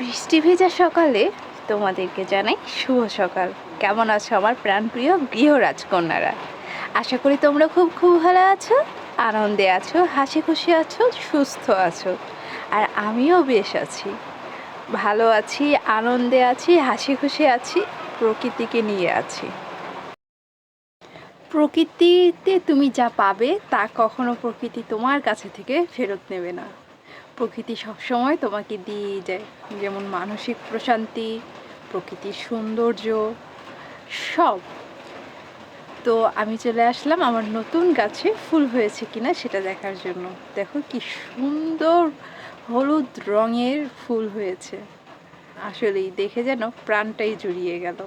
বৃষ্টি ভেজা সকালে তোমাদেরকে জানাই শুভ সকাল। কেমন আছো আমার প্রাণপ্রিয় গৃহ রাজকন্যারা? আশা করি তোমরা খুব খুব ভালো আছো, আনন্দে আছো হাসি খুশি আছো, সুস্থ আছো, আর আমিও বেশ আছি। ভালো আছি, আনন্দে আছি হাসি খুশি আছি, প্রকৃতিকে নিয়ে আছি। প্রকৃতিতে তুমি যা পাবে তা কখনো প্রকৃতি তোমার কাছে থেকে ফেরত নেবে না। প্রকৃতি সবসময় তোমাকে দিয়ে যায়। যেমন মানসিক প্রশান্তি, প্রকৃতির সৌন্দর্য, সব। তো আমি চলে আসলাম আমার নতুন গাছে ফুল হয়েছে কিনা সেটা দেখার জন্য। দেখো কি সুন্দর হলুদ রঙের ফুল হয়েছে। আসলেই দেখে যেন প্রাণটাই জুড়িয়ে গেল।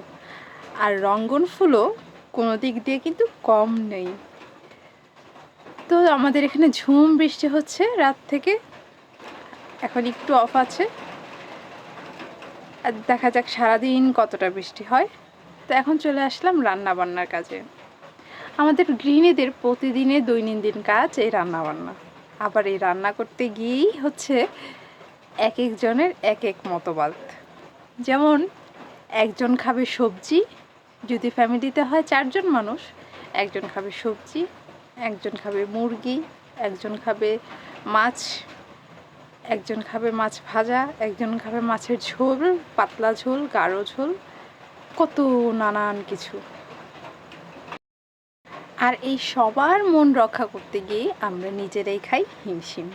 আর রঙ্গন ফুলও কোনো দিক দিয়ে কিন্তু কম নেই। তো আমাদের এখানে ঝুম বৃষ্টি হচ্ছে রাত থেকে। এখন একটু অফ আছে। আর দেখা যাক সারাদিন কতটা বৃষ্টি হয়। তো এখন চলে আসলাম রান্না বান্নার কাজে। আমাদের গৃহিণীদের প্রতিদিনের দৈনন্দিন কাজ এই রান্না বান্না আবার এই রান্না করতে গিয়েই হচ্ছে এক একজনের এক এক মতবাদ। যেমন, একজন খাবে সবজি, যদি ফ্যামিলিতে হয় চারজন মানুষ, একজন খাবে সবজি, একজন খাবে মুরগি, একজন খাবে মাছ একজন খাবে মাছ ভাজা, একজন খাবে মাছের ঝোল, পাতলা ঝোল, গাঢ় ঝোল, কত নানান কিছু। আর এই সবার মন রক্ষা করতে গিয়ে আমরা নিজেরাই খাই হিমশিম।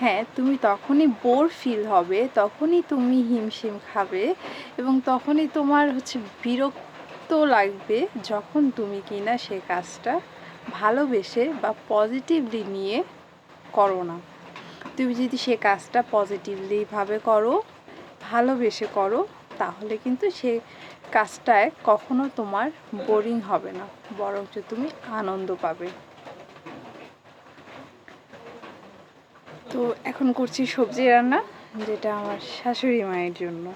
হ্যাঁ তুমি তখনই বোর ফিল হবে, তখনই তুমি হিমশিম খাবে এবং তখনই তোমার হচ্ছে বিরক্ত লাগবে যখন তুমি কিনা সে কাজটা ভালোবেসে বা পজিটিভলি নিয়ে করো না। তুমি যদি সে কাজটা পজিটিভলিভাবে করো, ভালোবেসে করো, তাহলে কিন্তু সে কাজটায় কখনো তোমার বোরিং হবে না, বরঞ্চ তুমি আনন্দ পাবে। তো এখন করছি সবজি রান্না, যেটা আমার শাশুড়ি মায়ের জন্য।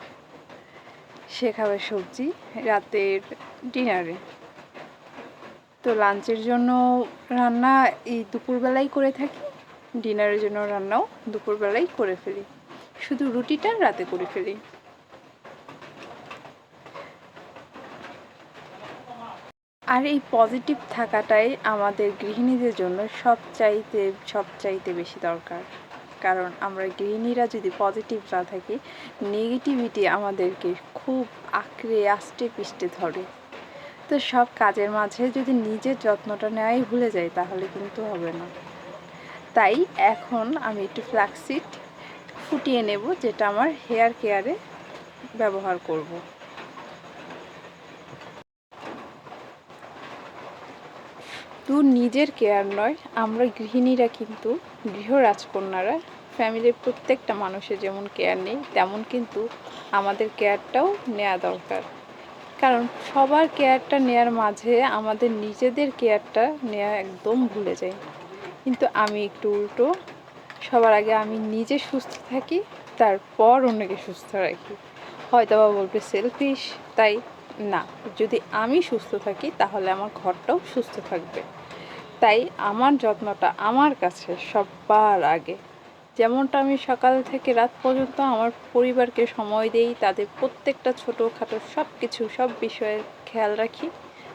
সে খাবে সবজি রাতের ডিনারে তো লাঞ্চের জন্য রান্না এই দুপুরবেলাই করে থাকি ডিনারের জন্য রান্নাও দুপুরবেলাই করে ফেলি। শুধু রুটিটা রাতে করে ফেলি। আর এই পজিটিভ থাকাটাই আমাদের গৃহিণীদের জন্য সব চাইতে সব চাইতে বেশি দরকার। কারণ আমরা গৃহিণীরা যদি পজিটিভ না থাকি নেগেটিভিটি আমাদেরকে খুব আঁকড়ে, আষ্টে পিষ্টে ধরে। তো সব কাজের মাঝে যদি নিজের যত্নটা নেওয়াই ভুলে যাই, তাহলে কিন্তু হবে না। তাই এখন আমি একটু ফ্ল্যাক্সিড ফুটিয়ে নেব, যেটা আমার হেয়ার কেয়ারে ব্যবহার করব। তো নিজের কেয়ার নয়, আমরা গৃহিণীরা কিন্তু গৃহ রাজকন্যারা ফ্যামিলির প্রত্যেকটা মানুষের যেমন কেয়ার নেই, তেমন কিন্তু আমাদের কেয়ারটাও নেওয়া দরকার। কারণ সবার কেয়ারটা নেওয়ার মাঝে আমাদের নিজেদের কেয়ারটা নেওয়া একদম ভুলে যাই কিন্তু আমি একটু উল্টো। সবার আগে আমি নিজে সুস্থ থাকি, তারপর অন্যকে সুস্থ রাখি। হয়তো বা বলবে, সেলফিশ? তাই না। যদি আমি সুস্থ থাকি, তাহলে আমার ঘরটাও সুস্থ থাকবে। তাই আমার যত্নটা আমার কাছে সবার আগে। যেমনটা আমি সকাল থেকে রাত পর্যন্ত আমার পরিবারকে সময় দেই, তাদের প্রত্যেকটা ছোটোখাটো সব কিছু সব বিষয়ের খেয়াল রাখি,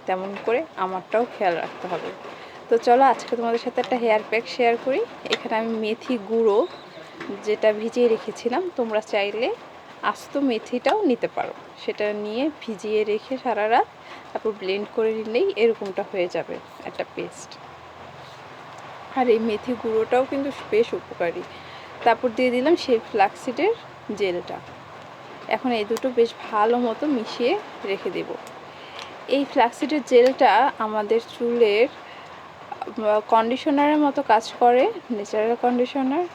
তেমন করে আমারটাও খেয়াল রাখতে হবে। তো চলো আজকে তোমাদের সাথে একটা হেয়ার প্যাক শেয়ার করি। এখানে আমি মেথি গুঁড়ো যেটা ভিজিয়ে রেখেছিলাম, তোমরা চাইলে আস্ত মেথিটাও নিতে পারো। সেটা নিয়ে ভিজিয়ে রেখে সারা রাত তারপর ব্লেন্ড করে নিলেই এরকমটা হয়ে যাবে একটা পেস্ট আর এই মেথি গুঁড়োটাও কিন্তু বেশ উপকারী। তারপর দিয়ে দিলাম সেই ফ্লাক্সিডের জেলটা। এখন এই দুটো বেশ ভালো মতো মিশিয়ে রেখে দেব। এই ফ্লাক্সিডের জেলটা আমাদের চুলের কন্ডিশনারের মতো কাজ করে ন্যাচারাল কন্ডিশনার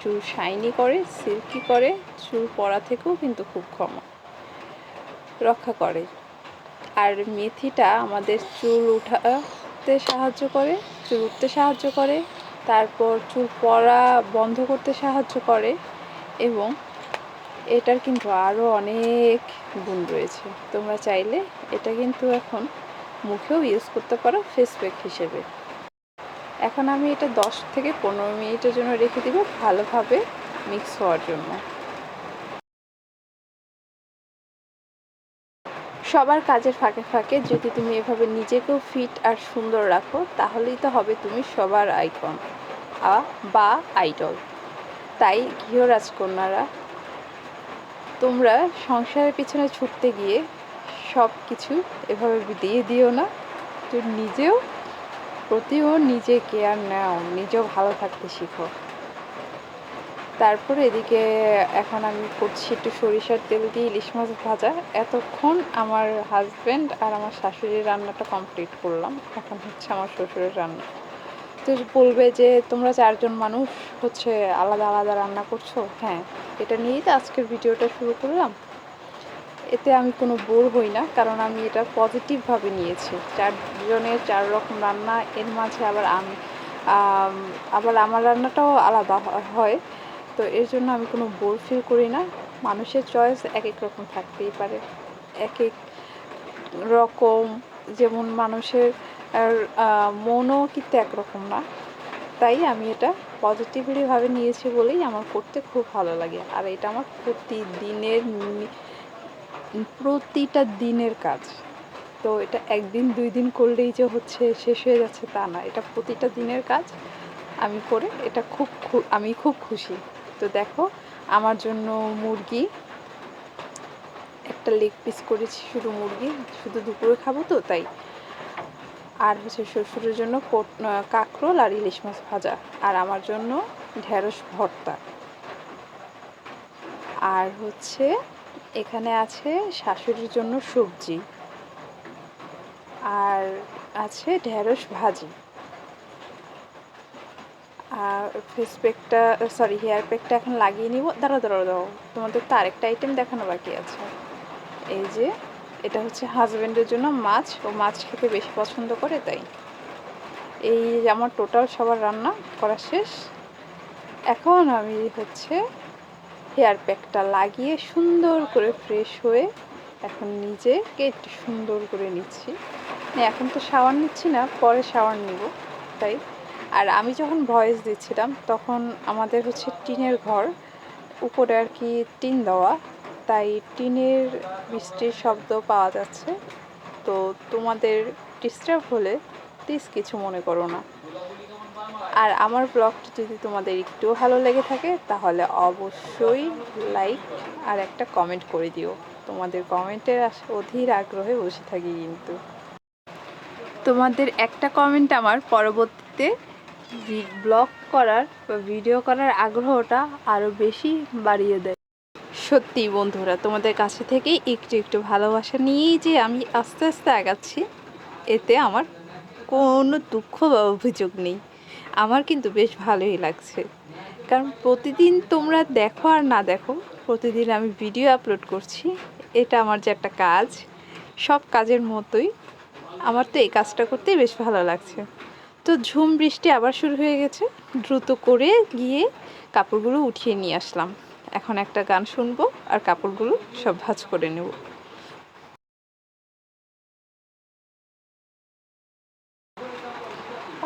চুল শাইনি করে সিল্কি করে, চুল পড়া থেকেও কিন্তু খুব কম রক্ষা করে। আর মেথিটা আমাদের চুল উঠাতে সাহায্য করে, চুল উঠতে সাহায্য করে, তারপর চুল পড়া বন্ধ করতে সাহায্য করে এবং এটার কিন্তু আরও অনেক গুণ রয়েছে। তোমরা চাইলে এটা কিন্তু এখন মুখেও ইউজ করতে পারো ফেস প্যাক হিসেবে। এখন আমি এটা 10 থেকে পনেরো মিনিটের জন্য রেখে দিব ভালোভাবে মিক্স হওয়ার জন্য। সবার কাজের ফাঁকে ফাঁকে যদি তুমি এভাবে নিজেকেও ফিট আর সুন্দর রাখো, তাহলেই তো হবে তুমি সবার আইকন বা আইডল তাই গৃহ রাজকন্যারা তোমরা সংসারের পিছনে ছুটতে গিয়ে সব কিছু এভাবে দিয়ে দিও না তো নিজেও প্রতিও নিজে কেয়ার নাও, নিজেও ভালো থাকতে শিখো। তারপরে এদিকে এখন আমি করছি একটু সরিষার তেল দিয়ে ইলিশ মাছ ভাজা। এতক্ষণ আমার হাজব্যান্ড আর আমার শাশুড়ির রান্নাটা কমপ্লিট করলাম। এখন হচ্ছে আমার শ্বশুরের রান্না। তো বলবে যে তোমরা চারজন মানুষ হচ্ছে আলাদা আলাদা রান্না করছ? হ্যাঁ এটা নিয়েই তো আজকের ভিডিওটা শুরু করলাম। এতে আমি কোনো বোর হই না, কারণ আমি এটা পজিটিভভাবে নিয়েছি। চারজনের চার রকম রান্না, এর মাঝে আবার আমি আবার আমার রান্নাটাও আলাদা হয়। তো এর জন্য আমি কোনো বোর ফিল করি না। মানুষের চয়েস এক এক রকম থাকতেই পারে। এক এক রকম, যেমন মানুষের মনও কিন্তু একরকম না। তাই আমি এটা পজিটিভলিভাবে নিয়েছি বলেই আমার করতে খুব ভালো লাগে। আর এটা আমার প্রতিদিনের প্রতিটা দিনের কাজ। তো এটা একদিন, দুই দিন করলেই যে হচ্ছে শেষ হয়ে যাচ্ছে তা না। এটা প্রতিটা দিনের কাজ। আমি করে এটা খুব আমি খুব খুশি। তো দেখো, আমার জন্য মুরগি, একটা লেগ পিস করেছি শুধু মুরগি, শুধু দুপুরে খাব তো, তাই। আর হচ্ছে শ্বশুরের জন্য কাঁকরোল আর ইলিশ মাছ ভাজা। আর আমার জন্য ঢেঁড়স ভর্তা। আর হচ্ছে এখানে আছে শাশুড়ির জন্য সবজি আর আছে ঢেঁড়স ভাজি। আর ফেস প্যাকটা সরি হেয়ার প্যাকটা এখন লাগিয়ে নিব। দাঁড়া দাঁড়াও দাও তোমাদের তো আরেকটা আইটেম দেখানো বাকি আছে। এই যে, এটা হচ্ছে হাজব্যান্ডের জন্য মাছ, ও মাছ খেতে বেশি পছন্দ করে, তাই। এই আমার টোটাল সবার রান্না করা শেষ। এখন আমি হচ্ছে হেয়ার প্যাকটা লাগিয়ে সুন্দর করে ফ্রেশ হয়ে এখন নিজেকে একটু সুন্দর করে নিচ্ছি। এখন তো শাওয়ার নিচ্ছি না, পরে শাওয়ার নিব, তাই? আর আমি যখন ভয়েস দিচ্ছিলাম, তখন আমাদের হচ্ছে টিনের ঘর, উপরে আর কি টিন দেওয়া, তাই টিনের বৃষ্টির শব্দ পাওয়া যাচ্ছে। তো তোমাদের ডিস্টার্ব হলে প্লিজ কিছু মনে করো না। আর আমার ব্লগটি যদি তোমাদের একটু ভালো লেগে থাকে, তাহলে অবশ্যই লাইক আর একটা কমেন্ট করে দিও। তোমাদের কমেন্টের অধীর আগ্রহে বসে থাকি কিন্তু। তোমাদের একটা কমেন্ট আমার পরবর্তীতে ব্লগ করার বা ভিডিও করার আগ্রহটা আরও বেশি বাড়িয়ে দেয়। সত্যি বন্ধুরা, তোমাদের কাছে থেকে একটু একটু ভালোবাসা নিয়েই যে আমি আস্তে আস্তে আগাচ্ছি, এতে আমার কোনো দুঃখ বা অভিযোগ নেই। আমার কিন্তু বেশ ভালোই লাগছে। কারণ প্রতিদিন তোমরা দেখো আর না দেখো, প্রতিদিন আমি ভিডিও আপলোড করছি, এটা আমার যে একটা কাজ, সব কাজের মতোই। আমার তো এই কাজটা করতেই বেশ ভালো লাগছে। তো ঝুম বৃষ্টি আবার শুরু হয়ে গেছে, দ্রুত করে গিয়ে কাপড়গুলো উঠিয়ে নিয়ে আসলাম। এখন একটা গান শুনব আর কাপড়গুলো সব ভাজ করে নেব।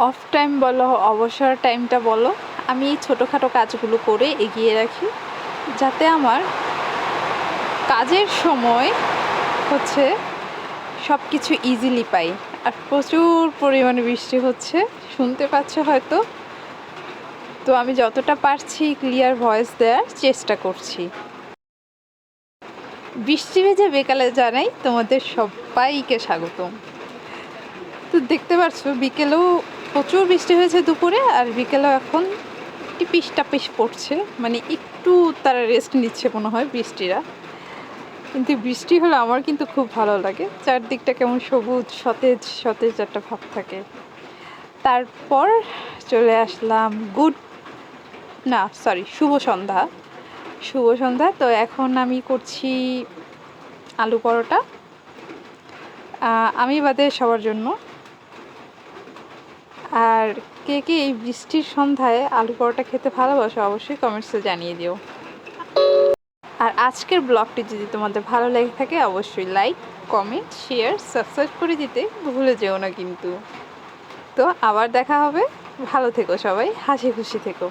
অফ টাইম বলো, অবসর টাইমটা বলো, আমি এই ছোটোখাটো কাজগুলো করে এগিয়ে রাখি, যাতে আমার কাজের সময় হচ্ছে সব কিছু ইজিলি পাই। আর প্রচুর পরিমাণে বৃষ্টি হচ্ছে, শুনতে পাচ্ছ হয়তো? তো আমি যতটা পারছি ক্লিয়ার ভয়েস দেওয়ার চেষ্টা করছি। বৃষ্টি ভেজে বেকালে জানাই তোমাদের সবাইকে স্বাগতম। তো দেখতে পাচ্ছ, বিকেলেও প্রচুর বৃষ্টি হয়েছে দুপুরে আর বিকেলেও এখন টিপিস টাপিস পড়ছে। মানে একটু তারা রেস্ট নিচ্ছে মনে হয় বৃষ্টিরা। কিন্তু বৃষ্টি হলে আমার কিন্তু খুব ভালো লাগে। চারদিকটা কেমন সবুজ, সতেজ সতেজ একটা ভাব থাকে। তারপর চলে আসলাম গুড, না সরি শুভ সন্ধ্যা। শুভ সন্ধ্যা, তো এখন আমি করছি আলু পরোটা। আমি বাদে সবার জন্য আর কে কে এই বৃষ্টির সন্ধ্যায় আলু পরোটা খেতে ভালোবাসো অবশ্যই কমেন্টসে জানিয়ে দিও। আর আজকের ব্লগটি যদি তোমাদের ভালো লেগে থাকে, অবশ্যই লাইক কমেন্ট শেয়ার সাবস্ক্রাইব করে দিতে ভুলে যেও না কিন্তু। তো আবার দেখা হবে। ভালো থেকো সবাই, হাসি খুশি থেকো।